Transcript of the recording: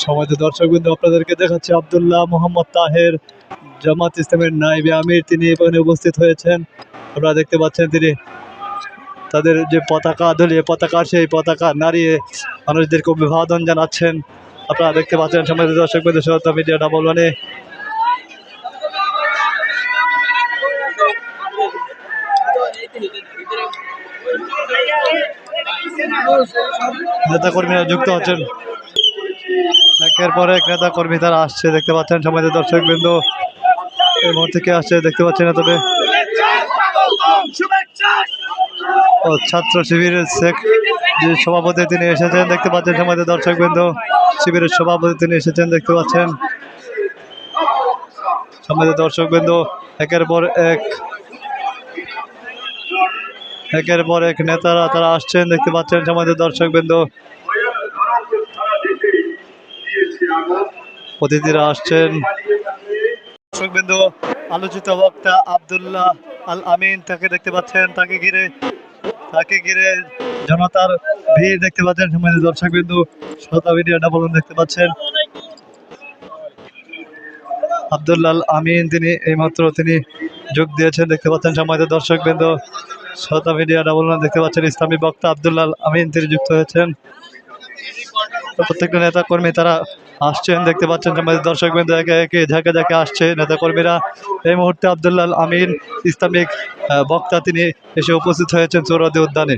সমাজ দর্শক বিন্দু আপনাদেরকে দেখাচ্ছে আবদুল্লাহ মোহাম্মদ তাহের, জামাত ইসলামের নাইবে আমির। তিনি এখানে উপস্থিত হয়েছেন। আপনারা দেখতে পাচ্ছেন তিনি তাদের যে পতাকা দলীয় পতাকা, সেই পতাকা নাড়িয়ে মানুষদেরকে অভিবাদন জানাচ্ছেন। আপনারা দেখতে পাচ্ছেন সমাজ দর্শক বিন্দু সহতা মিডিয়া ডাবল ওয়ানে। নেতাকর্মীরা যুক্ত হচ্ছেন একের পর এক নেতা কর্মী তারা আসছে, দেখতে পাচ্ছেন সমাজের দর্শক বিন্দু এই মুহূর্তে কে আসছে দেখতে পাচ্ছেন না, তবে ছাত্র শিবিরের শেখ যে সভাপতি তিনি এসেছেন, দেখতে পাচ্ছেন সমাজের দর্শক বিন্দু শিবিরের সভাপতি তিনি এসেছেন, দেখতে পাচ্ছেন। সমাজের দর্শক বিন্দু একের পর এক, একের পর এক নেতারা তারা আসছেন, দেখতে পাচ্ছেন সমাজের দর্শক বিন্দু অতিথিরা আসছেন। দর্শকবৃন্দ, আলোচিত বক্তা আব্দুল্লাহ আল আমিন তাকে দেখতে পাচ্ছেন, তাকে ঘিরে তাকে ঘিরে জনতার ভিড় দেখতে পাচ্ছেন সমাজের দর্শকবৃন্দ, শ্রোতা ভিডিও দেখতে পাচ্ছেন। আব্দুল্লাহ আল আমিন, তিনি এইমাত্র তিনি যোগ দিয়েছেন দেখতে পাচ্ছেন সমাজের দর্শকবৃন্দ, শ্রোতা মিডিয়া ডাবল দেখতে পাচ্ছেন ইসলামী বক্তা আব্দুল্লাহ আল আমিন, তিনি যুক্ত হয়েছেন। প্রত্যেকটা নেতা কর্মী তারা আসছেন, দেখতে পাচ্ছেন আমাদের দর্শক বিন্দু একে একে, ঝাঁকে ঝাঁকে আসছে নেতা কর্মীরা এই মুহূর্তে আবদুল্লাহ আমিন, ইসলামিক বক্তা তিনি এসে উপস্থিত হয়েছেন চৌরাদি উদ্যানে।